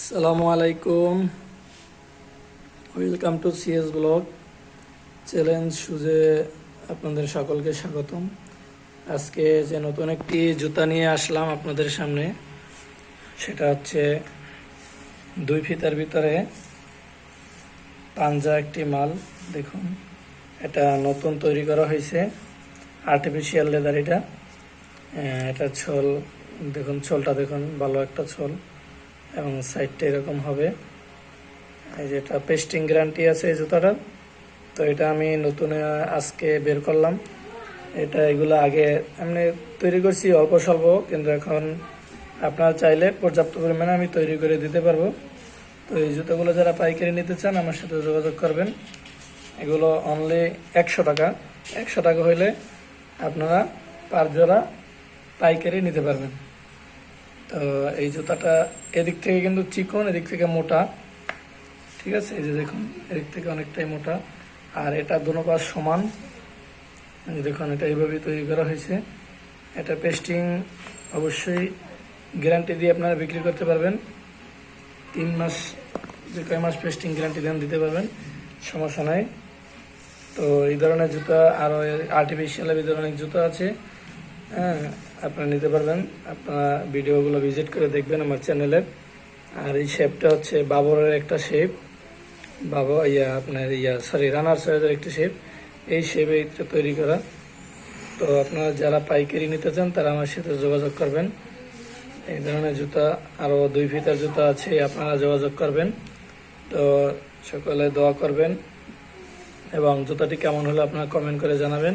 আসসালামু আলাইকুম। Welcome to CS blog challenge সুজে আপনাদের সকলকে স্বাগতম। আজকে যে নতুন একটি জুতা নিয়ে আসলাম আপনাদের সামনে, সেটা হচ্ছে দুই ফিতার ভিতরে পাঞ্জা একটি মাল। দেখুন, এটা নতুন তৈরি করা হয়েছে আর্টিফিশিয়াল লেদার এটা। এটা ছোল, দেখুন, ছোলটা দেখুন, ভালো একটা ছোল। এবং সাইডটা এরকম হবে। এই যে এটা পেস্টিং গ্যারান্টি আছে এই জুতাটার। তো এটা আমি নতুন আজকে বের করলাম। এটা এগুলো আগে এমনি তৈরি করছি, অল্প স্বল্প, কিন্তু এখন আপনারা চাইলে পর্যাপ্ত পরিমাণে আমি তৈরি করে দিতে পারব। তো এই জুতোগুলো যারা পাইকারি নিতে চান, আমার সাথে যোগাযোগ করবেন। এগুলো অনলি একশো টাকা। একশো টাকা হইলে আপনারা পার জোড়া পাইকারি নিতে পারবেন। তো এই জুতাটা এদিক থেকে কিন্তু চিকন, এদিক থেকে মোটা। ঠিক আছে? এই যে দেখুন, এদিক থেকে অনেকটাই মোটা। আর এটা দুনো পাশ সমান। দেখুন, এটা এইভাবেই তৈরি করা হয়েছে। এটা পেস্টিং অবশ্যই গ্যারান্টি দিয়ে আপনারা বিক্রি করতে পারবেন। তিন মাস যে কয় মাস পেস্টিং গ্যারান্টি দেন দিতে পারবেন, সমস্যা নাই। তো এই ধরনের জুতা আরও আর্টিফিশিয়াল এই ধরনের জুতো আছে। হ্যাঁ আপনারা নিতে পারবেন। আপনারা ভিডিওগুলো ভিজিট করে দেখবেন আমার চ্যানেলের আর এই শেপটা হচ্ছে বাবরের একটা শেপ। বাবা ইয়া, আপনার ইয়া সরি রানার সয়েদের একটি শেপ। এই শেপে এটা তৈরি করা। তো আপনারা যারা পাইকারি নিতে চান, তারা আমার সাথে যোগাযোগ করবেন। এই ধরনের জুতা আরও দুই ফিতার জুতা আছে, আপনারা যোগাযোগ করবেন। তো সকলে দোয়া করবেন। এবং জুতাটি কেমন হলে আপনারা কমেন্ট করে জানাবেন।